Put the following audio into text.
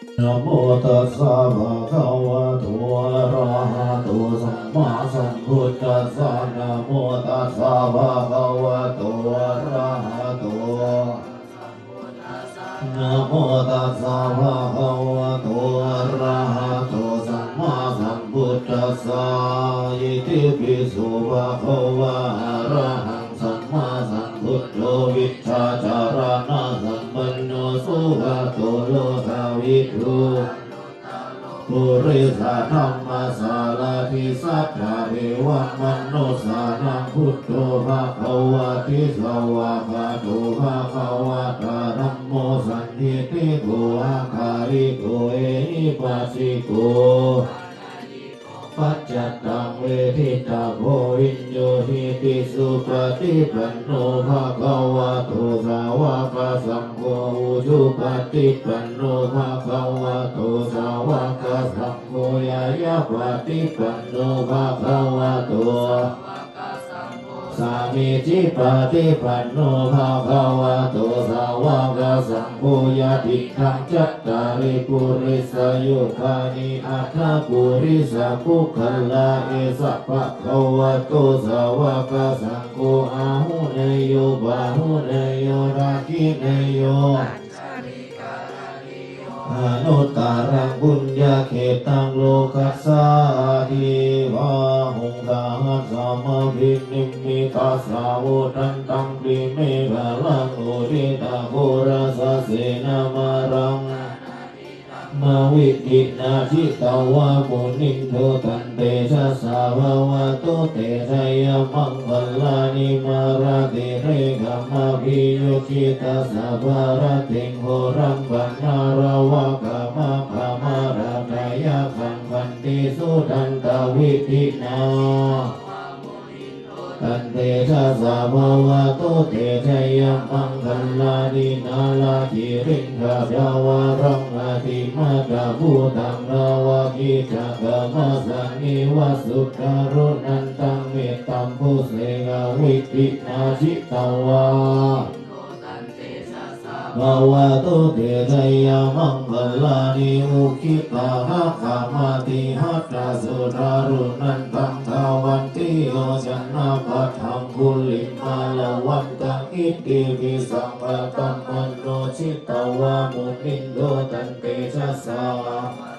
นะโมตัสสะภะคะวะโตอะระหะโตสัมมาสัมพุทธัสสะนะโมตัสสะภะคะวะโตอะระหะโตนะโมตัสสะภะคะวะโตอะระหะโตสัมมาสัมพุทธัสสะอิติปิโสภะคะวะอะระหังสัมมาสัมพุทโธวิชชาจารณะสัมปันโนสุขะโตโล กาวิทูปุริสาธรรมสารทิสัทธาเทวมนุสานังพุทโธภะคะวะติสวะภะโตภะคะวะตาธัมโมสันติติโกอาคาริโกเอหิปัสสิโก ปัจจตังเวทิตาโพวิญโยหิติสุปฏิปันโนภะคะวะโตสาวกสังโฆอุชุปฏิปันโนภะคะวะโตสาวกสังโฆยายาปฏิปันโนภะคะวะโต สามีจิปฏิปันโนภาควะโตสาวกสังโฆยติทังจัตตาริปุริสยุคานิอัตถปุริสปุคลาเอสัพพะคะวะโตสาวกสังโฆอาหุเนโยบาหุเนโยราคิเนโยอนุตตรังบุญญาเขตังโลกัสสาทิวา สาหัสสมภินิมิตาสาวุตันตังปิเมฆลังอุริตาโคราสเสนามารังมาวิกินาทิตาวามุนิโทตันเตชะสาวาวะโตเตชะยมังคลลานิมาราติเรกัมาพิโยชิตาสาภารติงโหรังปันนาราวะก สุทันตวิธินาตันเตชะสาภาวะโตเตชะยมังคัลลานินาลาจิริงขะภาวะรังอาติมาตาภูตังนาวะกิจักะมาสังนิวสุตารุนันตังเมตตัมพุเสกวิตินาจิตวา ภาวตุเตชยามังกลานิอุคิตาหักามาติหัตาสุรารุนันตังทาวันติโยชนะปัตทังคุลิมาลวันตังอิติวิสังปตังมโนจิตตวามุนินโดตันเตชะสา